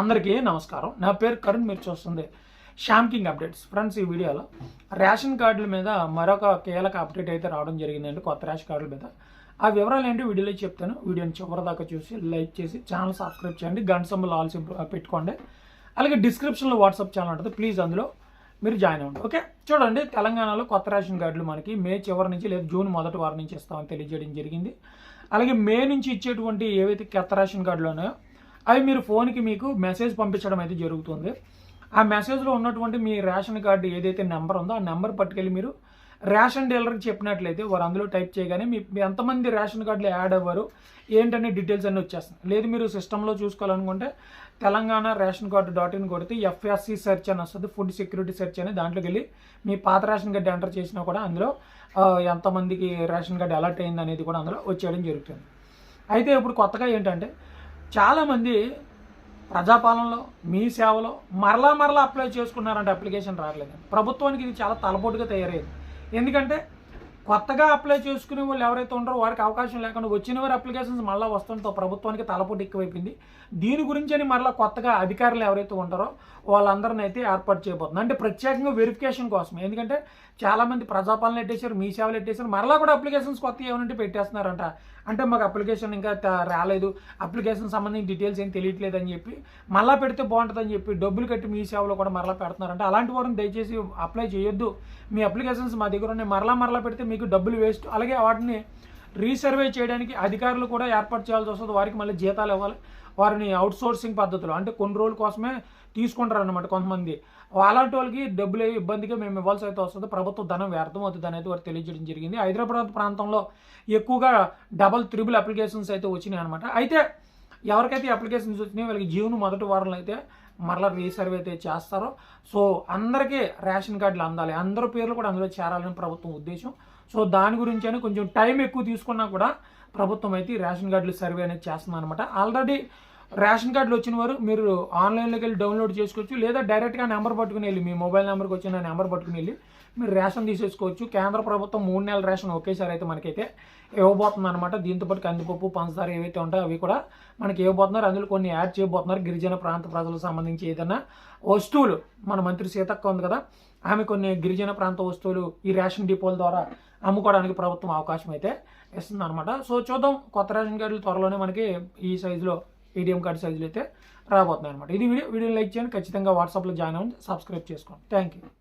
అందరికీ నమస్కారం. నా పేరు కరుణ్ మీరు చూస్తుంది శ్యామ్ కింగ్ అప్డేట్స్. ఫ్రెండ్స్ ఈ వీడియోలో రేషన్ కార్డుల మీద మరొక కీలక అప్డేట్ అయితే రావడం జరిగిందండి కొత్త రేషన్ కార్డుల మీద. ఆ వివరాలు ఏంటి వీడియోలో చెప్తాను. వీడియోని చివరి దాకా చూసి లైక్ చేసి ఛానల్ సబ్స్క్రైబ్ చేయండి. గన్ సింబల్ ఆల్ పెట్టుకోండి. అలాగే డిస్క్రిప్షన్లో వాట్సాప్ ఛానల్ ఉంటుంది. ప్లీజ్ అందులో మీరు జాయిన్ అవ్వండి. ఓకే? చూడండి తెలంగాణలో కొత్త రేషన్ కార్డులు మనకి మే చివరి నుంచి లేదా జూన్ మొదటి వారం నుంచి ఇస్తామని తెలియజేయడం జరిగింది. అలాగే మే నుంచి ఇచ్చేటువంటి ఏవైతే కొత్త రేషన్ కార్డులు ఉన్నాయో అవి మీరు ఫోన్కి మీకు మెసేజ్ పంపించడం అయితే జరుగుతుంది. ఆ మెసేజ్లో ఉన్నటువంటి మీ రేషన్ కార్డు ఏదైతే నెంబర్ ఉందో ఆ నెంబర్ పట్టుకెళ్ళి మీరు రేషన్ డీలర్కి చెప్పినట్లయితే వారు అందులో టైప్ చేయగానే మీ ఎంతమంది రేషన్ కార్డులు యాడ్ అవ్వరు. ఏంటనే డీటెయిల్స్ అన్నీ వచ్చేస్తాయి. లేదు మీరు సిస్టంలో చూసుకోవాలనుకుంటే Telangana ration card dot in కొడితే ఎఫ్ఎస్సి సెర్చ్ అని వస్తుంది ఫుడ్ సెక్యూరిటీ సెర్చ్ అని. దాంట్లోకి వెళ్ళి మీ పాత రేషన్ కార్డు ఎంటర్ చేసినా కూడా అందులో ఎంతమందికి రేషన్ కార్డు అలర్ట్ అయింది అనేది కూడా అందులో వచ్చేయడం జరుగుతుంది. అయితే ఇప్పుడు కొత్తగా ఏంటంటే చాలామంది ప్రజాపాలనలో మీ సేవలో మరలా మరలా అప్లై చేసుకున్నారంటే అప్లికేషన్ రావట్లేదు. ప్రభుత్వానికి ఇది చాలా తలపోటుగా తయారైంది. ఎందుకంటే కొత్తగా అప్లై చేసుకునే వాళ్ళు ఎవరైతే ఉంటారో వారికి అవకాశం లేకుండా వచ్చిన వారి అప్లికేషన్స్ మళ్ళీ వస్తుండతో ప్రభుత్వానికి తలపోటు ఎక్కువైపోయింది. దీని గురించి అని మరలా కొత్తగా అధికారులు ఎవరైతే ఉంటారో వాళ్ళందరిని అయితే ఏర్పాటు చేయబోతుంది. అంటే ప్రత్యేకంగా వెరిఫికేషన్ కోసం. ఎందుకంటే చాలామంది ప్రజాపాలన ఎట్టేశారు మీ సేవలు ఎట్టేశారు మరలా కూడా అప్లికేషన్స్ కొత్త ఏమంటే పెట్టేస్తున్నారంట. అంటే మాకు అప్లికేషన్ ఇంకా రాలేదు. అప్లికేషన్ సంబంధించిన డీటెయిల్స్ ఏం తెలియట్లేదు అని చెప్పి మళ్ళీ పెడితే బాగుంటుందని చెప్పి డబ్బులు కట్టి మీ సేవలో కూడా మరలా పెడుతున్నారంటే. అలాంటి వారిని దయచేసి అప్లై చేయొద్దు. మీ అప్లికేషన్స్ మా దగ్గర ఉన్నాయి. మరలా మరలా పెడితే మీకు డబ్బులు వేస్ట్. అలాగే వాటిని రీసర్వే చేయడానికి అధికారులు కూడా ఏర్పాటు చేయాల్సి వస్తుంది. వారికి మళ్ళీ జీతాలు ఇవ్వాలి. వారిని అవుట్సోర్సింగ్ పద్ధతులు పద్ధతిలో అంటే కొన్ని రోజుల కోసమే తీసుకుంటారు అనమాట కొంతమంది. అలాంటి వాళ్ళకి డబ్బులు ఇబ్బందిగా మేము ఇవ్వాల్సి అయితే వస్తుంది. ప్రభుత్వ ధనం వ్యర్థం అవుతుంది అనేది వారు తెలియజేయడం జరిగింది. హైదరాబాద్ ప్రాంతంలో ఎక్కువగా డబల్ త్రిబుల్ అప్లికేషన్స్ అయితే వచ్చినాయి అనమాట అయితే ఎవరికైతే అప్లికేషన్స్ వచ్చినాయో వాళ్ళకి జీవన మొదటి వారంలో అయితే మరలా రీసర్వ్ అయితే చేస్తారో. సో అందరికీ రేషన్ కార్డులు అందాలి. అందరి పేర్లు కూడా అందులో చేరాలని ప్రభుత్వం ఉద్దేశం. సో దాని గురించి అని కొంచెం టైం ఎక్కువ తీసుకున్నా కూడా ప్రభుత్వం అయితే రేషన్ కార్డులు సర్వే అనేది చేస్తుంది అనమాట ఆల్రెడీ రేషన్ కార్డులు వచ్చిన వారు మీరు ఆన్లైన్లోకి వెళ్ళి డౌన్లోడ్ చేసుకోవచ్చు లేదా డైరెక్ట్గా నెంబర్ పట్టుకుని వెళ్ళి మీ మొబైల్ నెంబర్కి వచ్చిన నెంబర్ పట్టుకుని వెళ్ళి మీరు రేషన్ తీసేసుకోవచ్చు. కేంద్ర ప్రభుత్వం మూడు నెలల రేషన్ ఒకేసారి అయితే మనకైతే ఇవ్వబోతుంది అనమాట దీంతోపాటు కందిపప్పు పంచదార ఏవైతే ఉంటాయో అవి కూడా మనకి ఇవ్వబోతున్నారు. అందులో కొన్ని యాడ్ చేయబోతున్నారు. గిరిజన ప్రాంత ప్రజలకు సంబంధించి ఏదైనా వస్తువులు. మన మంత్రి సీతక్క ఉంది కదా ఆమె కొన్ని గిరిజన ప్రాంత వస్తువులు ఈ రేషన్ డిపోల ద్వారా అమ్ముకోవడానికి ప్రభుత్వం అవకాశం అయితే ఇస్తుంది అనమాట సో చూద్దాం కొత్త రేషన్ కార్డులు త్వరలోనే మనకి ఈ సైజులో ఏటీఎం కార్డు సైజులు అయితే రాబోతున్నాయి అనమాట ఇది వీడియో వీడియో లైక్ చేయండి. ఖచ్చితంగా వాట్సాప్లో జాయిన్ అవ్వండి. సబ్స్క్రైబ్ చేసుకోండి. Thank you